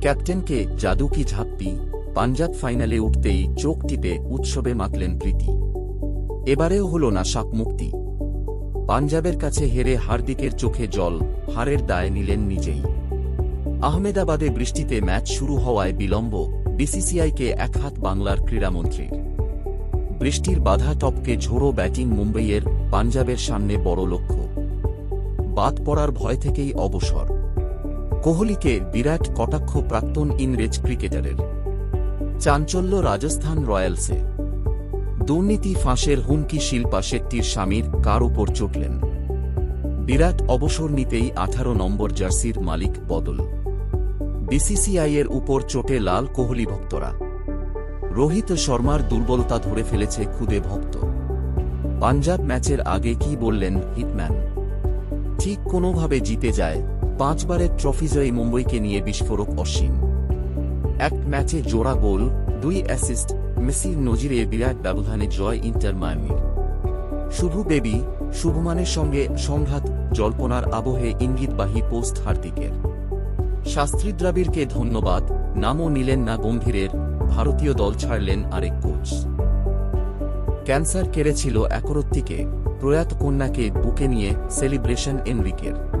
ক্যাপ্টেনকে জাদু কি ঝাপ্পি পাঞ্জাব ফাইনালে উঠতেই চোখ টিপে উৎসবে মাতলেন প্রীতি। এবারেও হল না শাক মুক্তি। পাঞ্জাবের কাছে হেরে হার্দিকের চোখে জল, হারের দায় নিলেন নিজেই। আহমেদাবাদে বৃষ্টিতে ম্যাচ শুরু হওয়ায় বিলম্ব, বিসিসিআইকে একহাত বাংলার ক্রীড়ামন্ত্রীর। বৃষ্টির বাধা টপকে ঝোড়ো ব্যাটিং মুম্বইয়ের পাঞ্জাবের সামনে বড় লক্ষ্য। বাদ পড়ার ভয় থেকেই অবসর। কোহলিকে বিরাট কটাক্ষ প্রাক্তন ইংরেজ ক্রিকেটারের। চাঞ্চল্য রাজস্থান রয়্যালসে। দুর্নীতি ফাঁসের হুমকি শিল্পা শেট্টির স্বামীর কার উপর চটলেন। বিরাট অবসর নিতেই আঠারো নম্বর জার্সির মালিক বদল। বিসিসিআইয়ের উপর চোটে লাল কোহলি ভক্তরা। রোহিত শর্মার দুর্বলতা ধরে ফেলেছে খুদে ভক্ত। পাঞ্জাব ম্যাচের আগে কি বললেন হিটম্যান? ঠিক কোনোভাবে জিতে যায় পাঁচবারের ট্রফিজয়ী মুম্বইকে নিয়ে বিস্ফোরক অসীম। এক ম্যাচে জোড়া গোল, দুই অ্যাসিস্ট মেসির নজিরে বিরাট ব্যবধানে জয় ইন্টার মায়ামির। শুভ বেবি, শুভমানের সঙ্গে সংঘাত, জল্পনার আবহে ইঙ্গিতবাহী পোস্ট হার্দিকের। শাস্ত্রী দ্রাবিড়কে ধন্যবাদ, নামও নিলেন না গম্ভীরের, ভারতীয় দল ছাড়লেন আরেক কোচ। ক্যান্সার কেড়েছিল একরত্তিকে, প্রয়াত কন্যাকে বুকে নিয়ে সেলিব্রেশন এনরিকের।